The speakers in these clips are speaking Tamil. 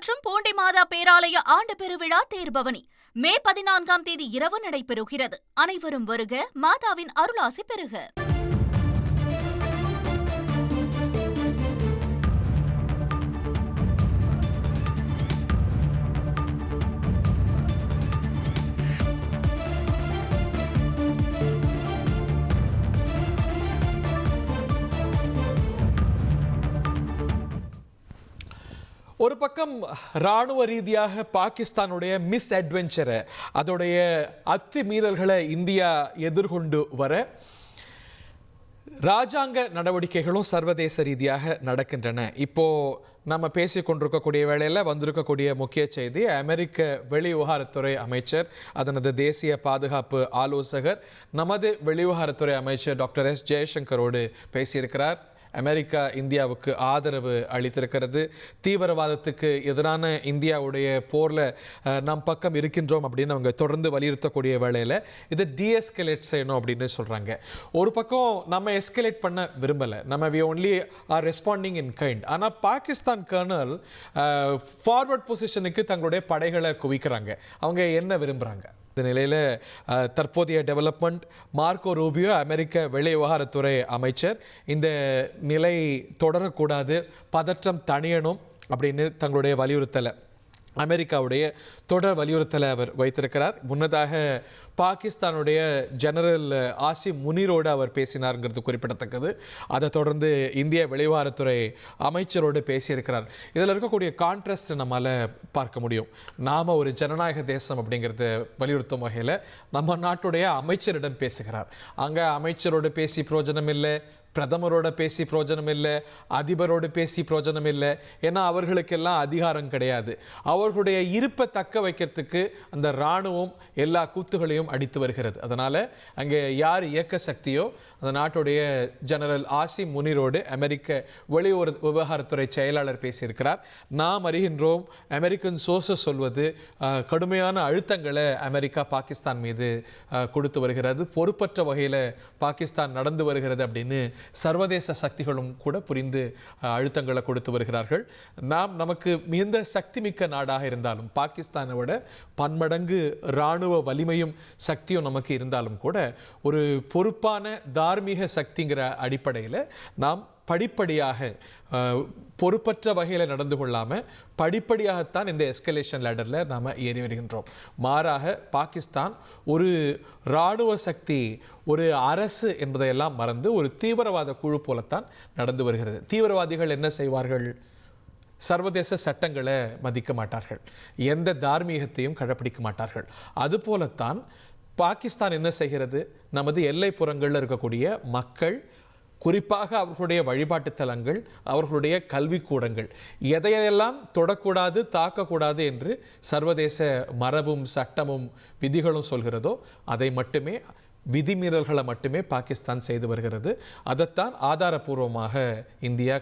போற்றும் பூண்டி மாதா பேராலய ஆண்டு பெருவிழா தேர்பவனி. மே பதினான்காம் தேதி இரவு நடைபெறுகிறது. அனைவரும் வருக மாதாவின் அருளாசி பெறுக. ஒரு பக்கம் ராணுவ ரீதியாக பாகிஸ்தானுடைய மிஸ் அட்வென்ச்சரை அதோடைய அத்துமீறல்களை இந்தியா எதிர்கொண்டு வர ராஜாங்க நடவடிக்கைகளும் சர்வதேச ரீதியாக நடக்கின்றன. இப்போது நம்ம பேசிக் கொண்டிருக்கக்கூடிய வேளையில் வந்திருக்கக்கூடிய முக்கிய செய்தி அமெரிக்க வெளிவிவகாரத்துறை அமைச்சர் அதனது தேசிய பாதுகாப்பு ஆலோசகர் நமது வெளிவிவகாரத்துறை அமைச்சர் டாக்டர் எஸ். ஜெயசங்கரோடு பேசியிருக்கிறார். அமெரிக்கா இந்தியாவுக்கு ஆதரவு அளித்திருக்கிறது. தீவிரவாதத்துக்கு எதிரான இந்தியாவுடைய போரில் நம் பக்கம் இருக்கின்றோம் அப்படின்னு அவங்க தொடர்ந்து வலியுறுத்தக்கூடிய வேளையில் இதை டிஎஸ்கலேட் செய்யணும் அப்படின்னு சொல்கிறாங்க ஒரு பக்கம் நம்ம எஸ்கலேட் பண்ண விரும்பலை. நம்ம we only are responding in kind ஆனால் பாகிஸ்தான் கர்னல் ஃபார்வர்ட் பொசிஷனுக்கு தங்களுடைய படைகளை குவிக்கிறாங்க. அவங்க என்ன விரும்புகிறாங்க இந்த நிலையில் தற்போதைய டெவலப்மெண்ட் மார்க்கோ ரூபியோ அமெரிக்க வெளி விவகாரத்துறை அமைச்சர் இந்த நிலை தொடரக்கூடாது பதற்றம் தணியணும் அப்படின்னு தங்களுடைய வலியுறுத்தலை. அமெரிக்காவுடைய தொடர் வலியுறுத்தலை அவர் வைத்திருக்கிறார். முன்னதாக பாகிஸ்தானுடைய ஜெனரல் ஆசிம் முனீரோடு அவர் பேசினார்ங்கிறது குறிப்பிடத்தக்கது. அதை தொடர்ந்து இந்திய வெளிவாரத்துறை அமைச்சரோடு பேசியிருக்கிறார். இதில் இருக்கக்கூடிய கான்ட்ராஸ்ட் நம்மால் பார்க்க முடியும். நாம் ஒரு ஜனநாயக தேசம் அப்படிங்கிறத வலியுறுத்தும் வகையில் நம்ம நாட்டுடைய அமைச்சரிடம் பேசுகிறார். அங்கே அமைச்சரோடு பேசி பிரயோஜனம் இல்லை பிரதமரோட பேசி பிரயோஜனம் இல்லை அதிபரோடு பேசி பிரயோஜனம் இல்லை. ஏன்னா அவர்களுக்கெல்லாம் அதிகாரம் கிடையாது. அவர்களுடைய இருப்பை தக்க வைக்கிறதுக்கு அந்த இராணுவம் எல்லா கூத்துகளையும் அடித்து வருகிறது. அதனால் அங்கே யார் இயக்க சக்தியோ அந்த நாட்டுடைய ஜெனரல் ஆசி முனிரோடு அமெரிக்க வெளியுறவு விவகாரத்துறை செயலாளர் பேசியிருக்கிறார். நாம் அறிகின்றோம் அமெரிக்கன் சோர்சஸ் சொல்வது கடுமையான அழுத்தங்களை அமெரிக்கா பாகிஸ்தான் மீது கொடுத்து வருகிறது. பொறுப்பற்ற வகையில் பாகிஸ்தான் நடந்து வருகிறது அப்படின்னு சர்வதேச சக்திகளும் கூட புரிந்து அழுத்தங்களை கொடுத்து வருகிறார்கள். நாம் நமக்கு மிகுந்த சக்திமிக்க நாடாக இருந்தாலும் பாகிஸ்தானை விட பன்மடங்கு இராணுவ வலிமையும் சக்தியும் நமக்கு இருந்தாலும் கூட ஒரு பொறுப்பான தார்மீக சக்திங்கிற அடிப்படையில் நாம் படிப்படியாக பொறுப்பற்ற வகையில் நடந்து கொள்ளாமல் படிப்படியாகத்தான் இந்த எஸ்கலேஷன் லேடரில் நாம் ஏறி வருகின்றோம். மாறாக பாகிஸ்தான் ஒரு இராணுவ சக்தி ஒரு அரசு என்பதையெல்லாம் மறந்து ஒரு தீவிரவாத குழு போலத்தான் நடந்து வருகிறது. தீவிரவாதிகள் என்ன செய்வார்கள்? சர்வதேச சட்டங்களை மதிக்க மாட்டார்கள். எந்த தார்மீகத்தையும் கடைப்பிடிக்க மாட்டார்கள். அதுபோலத்தான் பாகிஸ்தான் என்ன செய்கிறது? நமது எல்லைப்புறங்களில் இருக்கக்கூடிய மக்கள் குறிப்பாக அவர்களுடைய வழிபாட்டு தலங்கள் அவர்களுடைய கல்விக்கூடங்கள் எதையெல்லாம் தொடக்கூடாது தாக்கக்கூடாது என்று சர்வதேச மரபும் சட்டமும் விதிகளும் சொல்கிறதோ அதை மட்டுமே விதிமீறல்களை மட்டுமே பாகிஸ்தான் செய்து வருகிறது. அதைத்தான் ஆதாரபூர்வமாக இந்தியா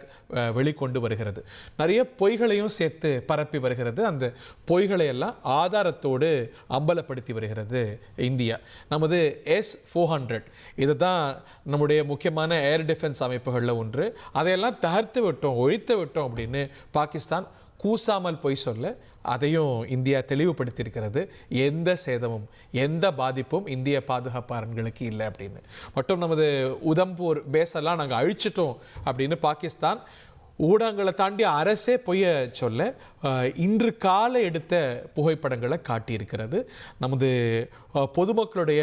வெளிக்கொண்டு வருகிறது. நிறைய பொய்களையும் சேர்த்து பரப்பி வருகிறது. அந்த பொய்களை எல்லாம் ஆதாரத்தோடு அம்பலப்படுத்தி வருகிறது இந்தியா. நமது எஸ் ஃபோர் ஹண்ட்ரட் இதுதான் நம்முடைய முக்கியமான ஏர் டிஃபென்ஸ் அமைப்புகளில் ஒன்று. அதையெல்லாம் தகர்த்து விட்டோம் ஒழித்து விட்டோம் அப்படின்னு பாகிஸ்தான் கூசாமல் பொய் சொல்ல அதையும் இந்தியா தெளிவுபடுத்தியிருக்கிறது. எந்த சேதமும் எந்த பாதிப்பும் இந்திய பாதுகாப்பாளர்களுக்கு இல்லை அப்படின்னு. மற்றும் நமது உதம்பூர் பேஸெல்லாம் நாங்கள் அழிச்சிட்டோம் அப்படின்னு பாகிஸ்தான் ஊடகங்களை தாண்டி அரசே பொய்ய சொல்ல இன்று காலை எடுத்த புகைப்படங்களை காட்டியிருக்கிறது. நமது பொதுமக்களுடைய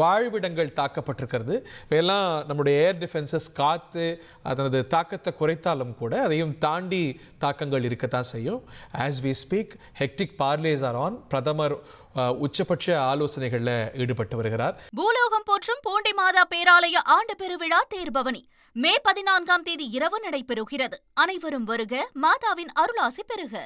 வாழ்விடங்கள் தாக்கப்பட்டிருக்கிறது. இவையெல்லாம் நம்முடைய ஏர் டிஃபென்சஸ் காற்று அதனது தாக்கத்தை குறைத்தாலும் கூட அதையும் தாண்டி தாக்கங்கள் இருக்கத்தான் செய்யும். As we speak hectic parleys are on பிரதமர் உச்சபட்ச ஆலோசனைகளில் ஈடுபட்டு வருகிறார். பூலோகம் போற்றும் பூண்டி மாதா பேராலய ஆண்டு பெருவிழா தேர்பவனி. மே பதினான்காம் தேதி இரவு நடைபெறுகிறது. அனைவரும் வருக மாதாவின் அருளாசி பெறுக.